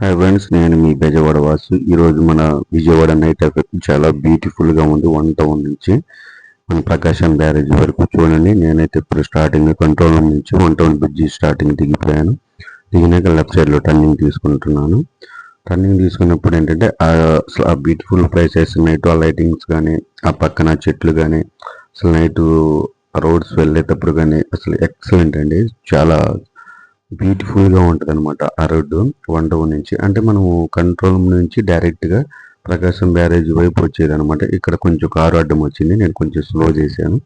Hi friends నేను మీ బెజవాడ వాసు. ఈరోజు మన విజయవాడ నైట్ ఎఫెక్ట్ చాలా బ్యూటిఫుల్గా ఉంది వన్ టౌన్ నుంచి. మన ప్రకాశం బ్యారేజ్ వరకు చూడండి. నేనైతే ఇప్పుడు స్టార్టింగ్ కంట్రోల్ రూమ్ నుంచి వన్ టౌన్ బ్రిడ్జి స్టార్టింగ్ దిగిపోయాను. దిగినాక లెఫ్ట్ సైడ్లో టర్నింగ్ తీసుకుంటున్నాను. టర్నింగ్ తీసుకున్నప్పుడు ఏంటంటే అసలు ఆ బ్యూటిఫుల్ ప్లేసెస్ నైట్ ఆ లైటింగ్స్ కానీ ఆ పక్కన చెట్లు కానీ అసలు నైట్ రోడ్స్ వెళ్ళేటప్పుడు కానీ అసలు ఎక్సలెంట్ అండి. చాలా బ్యూటిఫుల్గా అనమాట ఆ రోడ్డు వన్ టౌన్ నుంచి. అంటే మనము కంట్రోల్ నుంచి డైరెక్ట్గా ప్రకాశం బ్యారేజ్ వైపు వచ్చేది అనమాట ఇక్కడ కొంచెం కారు అడ్డం వచ్చింది. నేను కొంచెం స్లో చేశాను.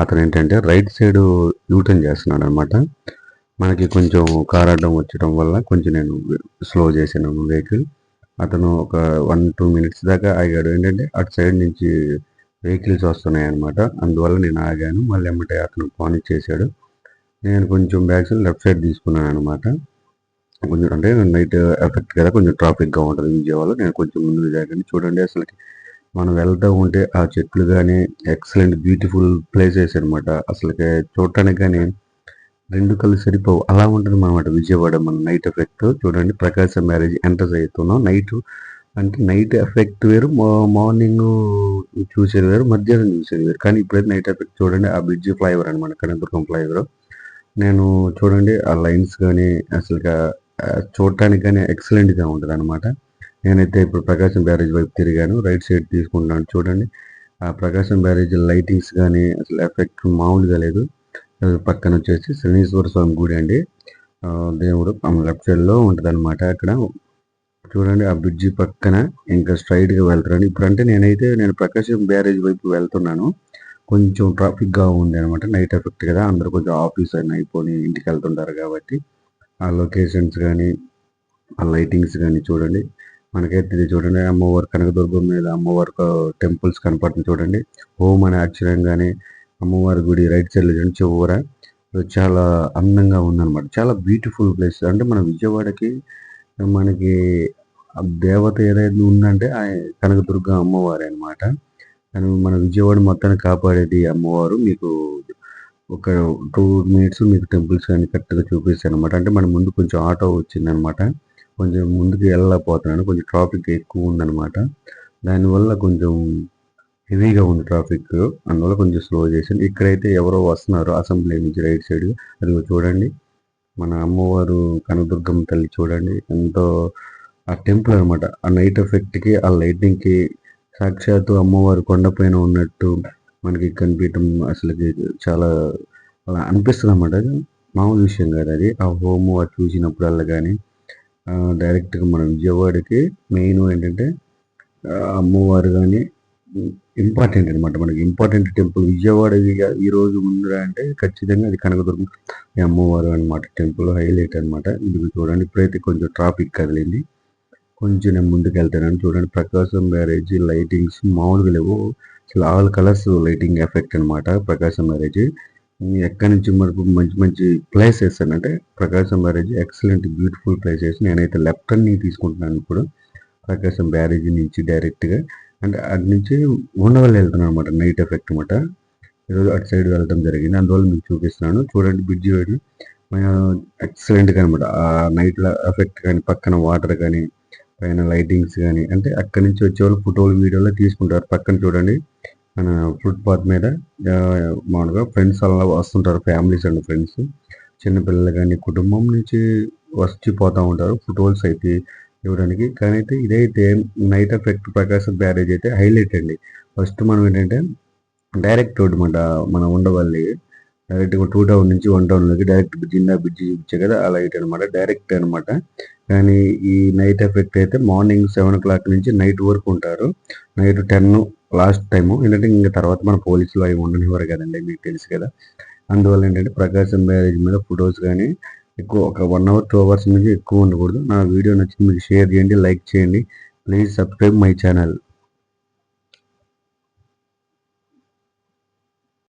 అతను ఏంటంటే రైట్ సైడ్ యూటర్న్ చేస్తున్నాడు అనమాట మనకి కొంచెం కారు అడ్డం వచ్చడం వల్ల కొంచెం నేను స్లో చేశాను వెహికల్. అతను ఒక వన్ టూ మినిట్స్ దాకా ఆగాడు. ఏంటంటే అటు సైడ్ నుంచి వెహికల్స్ వస్తున్నాయి అనమాట అందువల్ల నేను ఆగాను. మళ్ళీ ఏమంటే అతను పాన్ చేశాడు. నేను కొంచెం బ్యాక్ సైడ్ లెఫ్ట్ సైడ్ తీసుకున్నాను అనమాట కొంచెం అంటే నైట్ ఎఫెక్ట్ కదా కొంచెం ట్రాఫిక్గా ఉంటుంది విజయవాడలో. నేను కొంచెం ముందు జాగ్రత్త చూడండి అసలు మనం వెళ్తూ ఉంటే ఆ చెట్లు కానీ ఎక్సలెంట్ బ్యూటిఫుల్ ప్లేసెస్ అనమాట అసలుకి చూడటానికి కానీ రెండు కళ్ళు సరిపోవు. అలా ఉంటుంది అనమాట విజయవాడ మన నైట్ ఎఫెక్ట్ చూడండి ప్రకాశం మ్యారేజ్ ఎంటర్ అవుతున్నాం నైట్ అంటే నైట్ ఎఫెక్ట్ వేరు మార్నింగ్ చూసేది వేరు మధ్యాహ్నం చూసేది వేరు. కానీ ఇప్పుడైతే నైట్ ఎఫెక్ట్ చూడండి ఆ బ్రిడ్జ్ ఫ్లైఓవర్ అనమాట కనకదుర్గం ఫ్లైఓవర్ నేను చూడండి ఆ లైన్స్ కానీ అసలుగా చూడటానికి కానీ ఎక్సలెంట్గా ఉంటుంది అనమాట నేనైతే ఇప్పుడు ప్రకాశం బ్యారేజ్ వైపు తిరిగాను రైట్ సైడ్ తీసుకుంటాను చూడండి. ఆ ప్రకాశం బ్యారేజ్ లైటింగ్స్ కానీ అసలు ఎఫెక్ట్ మామూలుగా లేదు. పక్కన వచ్చేసి శనీశ్వర స్వామి గుడి అండి. దేవుడు లెఫ్ట్ సైడ్లో అనమాట అక్కడ. చూడండి ఆ బ్రిడ్జి పక్కన ఇంకా స్ట్రైట్గా వెళ్తున్నాను ఇప్పుడంటే ఇప్పుడు అంటే నేనైతే నేను ప్రకాశం బ్యారేజ్ వైపు వెళ్తున్నాను. కొంచెం ట్రాఫిక్గా ఉంది అనమాట నైట్ ఎఫెక్ట్ కదా. అందరు కొంచెం ఆఫీస్ అయిన అయిపోయి ఇంటికి వెళ్తుంటారు కాబట్టి ఆ లొకేషన్స్ కానీ ఆ లైటింగ్స్ కానీ చూడండి. మనకైతే ఇది చూడండి అమ్మవారి కనకదుర్గం మీద అమ్మవారి టెంపుల్స్ కనపడుతుంది చూడండి. హోమ్ అనే అక్షరం కానీ అమ్మవారి గుడి రైట్ సైడ్లో చూడండి చివర. చాలా అందంగా ఉందన్నమాట. చాలా బ్యూటిఫుల్ ప్లేస్ అంటే మన విజయవాడకి మనకి ఆ దేవత ఏదైతే ఉందంటే ఆ కనకదుర్గ అమ్మవారి అన్నమాట. కానీ మన విజయవాడ మొత్తాన్ని కాపాడేది అమ్మవారు. మీకు ఒక టూ మినిట్స్ మీకు టెంపుల్స్ కానీ కరెక్ట్గా చూపిస్తాను అనమాట అంటే మన ముందు కొంచెం ఆటో వచ్చిందనమాట కొంచెం ముందుకు వెళ్ళలేకపోతున్నాను. కొంచెం ట్రాఫిక్ ఎక్కువ ఉందనమాట దానివల్ల కొంచెం హెవీగా ఉంది ట్రాఫిక్. అందువల్ల కొంచెం స్లో చేశాను. ఇక్కడైతే ఎవరో వస్తున్నారు అసెంబ్లీ నుంచి రైట్ సైడ్. అది చూడండి. మన అమ్మవారు కనదుర్గమ్మ తల్లి చూడండి. ఎంతో ఆ టెంపుల్ అనమాట ఆ నైట్ ఎఫెక్ట్కి ఆ లైటింగ్కి సాక్షాత్తు అమ్మవారు కొండపైన ఉన్నట్టు మనకి కనిపించడం అసలుకి చాలా అలా అనిపిస్తుంది అన్నమాట. మామూలు విషయం కాదు అది. ఆ హోమ్ అది చూసినప్పుడల్లా కానీ డైరెక్ట్గా మన విజయవాడకి మెయిన్ ఏంటంటే అమ్మవారు కానీ ఇంపార్టెంట్ అనమాట మనకి ఇంపార్టెంట్ టెంపుల్ విజయవాడ ఈ- రోజు ముందర అంటే ఖచ్చితంగా అది కనకదుర్గం ఈ అమ్మవారు అనమాట టెంపుల్ హైలైట్ అనమాట ఇది చూడండి ఇప్పుడైతే కొంచెం ట్రాఫిక్ కదిలింది. కొంచెం నేను ముందుకు వెళ్తాను చూడండి. ప్రకాశం బ్యారేజ్ లైటింగ్స్ మామూలుగా లేవు. అసలు ఆల్ కలర్స్ లైటింగ్ ఎఫెక్ట్ అన్నమాట ప్రకాశం బ్యారేజ్ ఎక్కడి నుంచి మనకు మంచి మంచి ప్లేసెస్ అంటే Prakasam barrage excellent beautiful places నేనైతే లెఫ్ట్ అన్ని తీసుకుంటున్నాను ఇప్పుడు. ప్రకాశం బ్యారేజ్ నుంచి డైరెక్ట్గా అంటే అటు నుంచి ఉండవల్లి వెళ్తున్నాను అనమాట నైట్ ఎఫెక్ట్ అనమాట ఈరోజు అటు సైడ్ వెళ్ళడం జరిగింది. అందువల్ల మీకు చూపిస్తున్నాను. చూడండి బ్రిడ్జి ఎక్సలెంట్గా ఎక్సలెంట్ అనమాట ఆ నైట్ ఎఫెక్ట్ కానీ పక్కన వాటర్ కానీ పైన లైటింగ్స్ కానీ అంటే అక్కడి నుంచి వచ్చే వాళ్ళు ఫోటోలు వీడియోలు తీసుకుంటారు. పక్కన చూడండి మన ఫుట్పాత్ మీద మామూలుగా ఫ్రెండ్స్ అలా వస్తుంటారు ఫ్యామిలీస్ అండ్ ఫ్రెండ్స్ చిన్నపిల్లలు కానీ కుటుంబం నుంచి వచ్చి పోతా ఉంటారు ఫోటోస్ అయితే ఇవ్వడానికి. కానీ అయితే ఇదైతే నైట్ ఎఫెక్ట్ ప్రకాశం బ్యారేజ్ అయితే హైలైట్ అండి. ఫస్ట్ మనం ఏంటంటే డైరెక్ట్ రోడ్ అనమాట మనం ఉండవల్లి డైరెక్ట్గా టూ టౌన్ నుంచి వన్ టౌన్లోకి డైరెక్ట్ జిందా బ్రిడ్జి కదా ఆ లైట్ అనమాట డైరెక్ట్ అనమాట కానీ ఈ నైట్ ఎఫెక్ట్ అయితే మార్నింగ్ సెవెన్ ఓ క్లాక్ నుంచి నైట్ వరకు ఉంటారు. నైట్ టెన్ లాస్ట్ టైం ఏంటంటే ఇంకా తర్వాత మన పోలీసులు అవి ఉండనివ్వరు కదండి మీకు తెలుసు కదా. అందువల్ల ఏంటంటే ప్రకాశం బ్యారేజ్ మీద ఫొటోస్ కానీ ఎక్కువ ఒక వన్ అవర్ టూ అవర్స్ నుంచి ఎక్కువ ఉండకూడదు. నా వీడియో నచ్చింది మీకు షేర్ చేయండి లైక్ చేయండి. Please subscribe my channel